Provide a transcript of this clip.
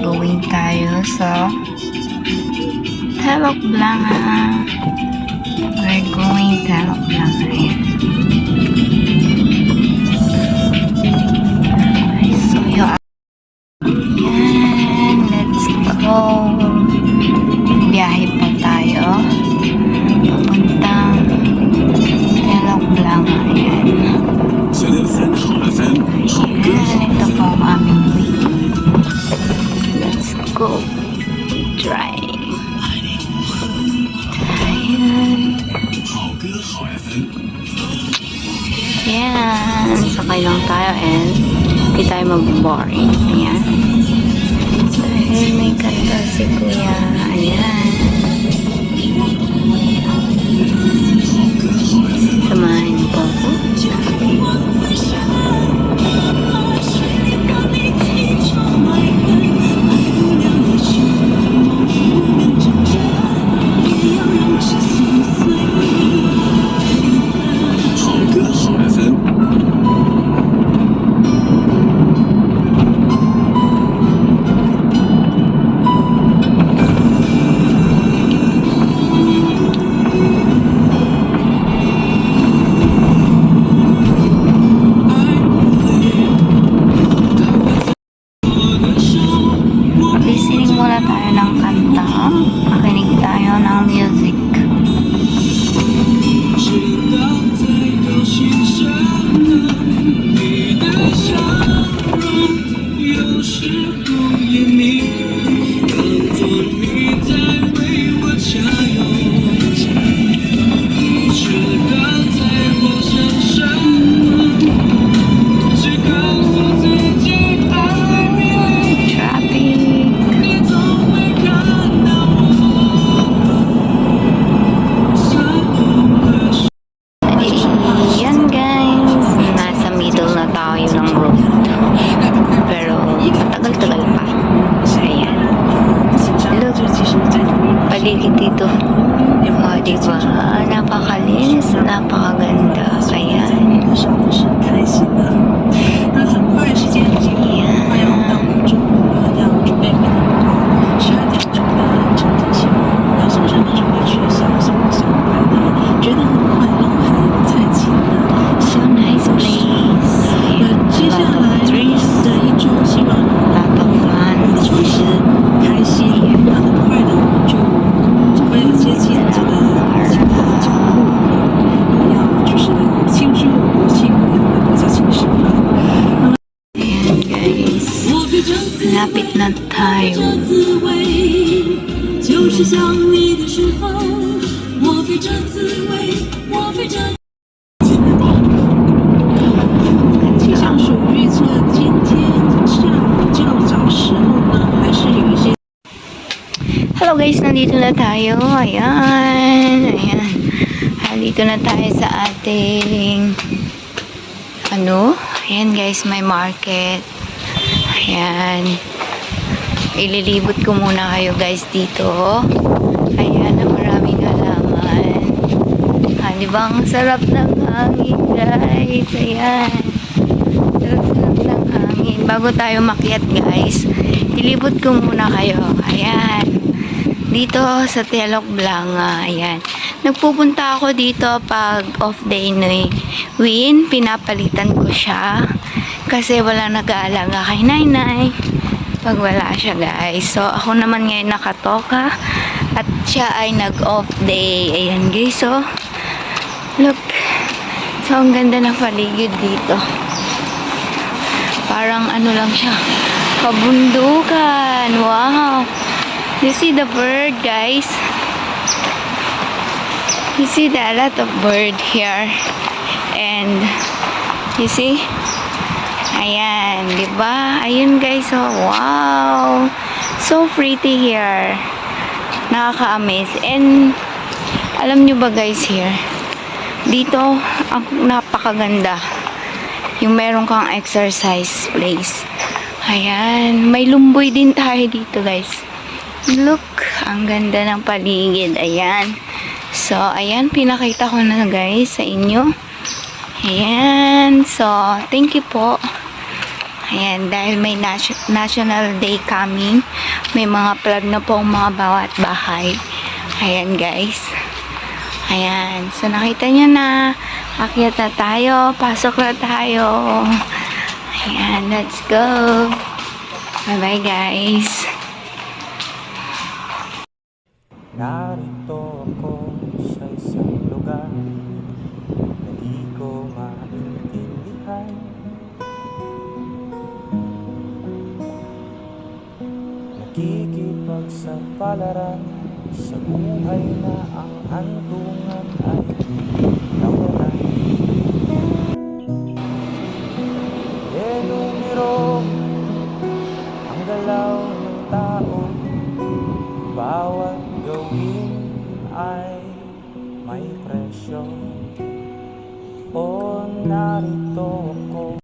going tayo sa Telok Blanga. We're going Telok Blanga. Sakay lang tayo and hindi tayo mag-boring. Ayan. Dahil may kanta si Kuya. Ayan. Samahan kanta. 是有一些 Hello guys, nandito na tayo. Ayan. Ayan. Nandito na tayo sa ating ano? Ayan guys, may market. Ayan. Ililibot ko muna kayo guys dito. Ayan, na maraming halaman. Ah, di ba? Ang sarap ng hangin guys. Ayan. Sarap-sarap ng hangin. Bago tayo makiat guys, ilibot ko muna kayo. Ayan. Dito sa Telok Blanga. Ayan. Nagpupunta ako dito pag off day ni Win. Pinapalitan ko siya. Kasi wala nag-aalaga kay Nainay. Pag wala siya guys. So ako naman ngayon nakatoka. At siya ay nag-off day. Ayan guys. So, look. So, ang ganda ng paligid dito. Parang ano lang siya. Kabundukan. Wow. You see the bird, guys? You see the a lot of bird here. And you see? Ayan, di ba? Ayun guys, oh, wow. So pretty here. Nakaka-amaze. And alam nyo ba guys here? Dito, ang napakaganda. Yung meron kang exercise place. Ayan. May lumboy din tayo dito, guys. Look. Ang ganda ng paligid. Ayan. So, ayan. Pinakita ko na, guys, sa inyo. Ayan. So, thank you po. Ayan, dahil may nation- National Day coming, may mga plug na po mga bawat bahay. Ayan guys. Ayan. So nakita nyo na. Akyat na tayo. Pasok na tayo. Ayan. Let's go. Bye-bye guys. Narito ako sa isang lugar na di ko maintindihan. Nakikipagsapalaran sa buhay na ang hantungan ay nawalan. Denumero ang galaw ng tao bawat ay may presyo. O narito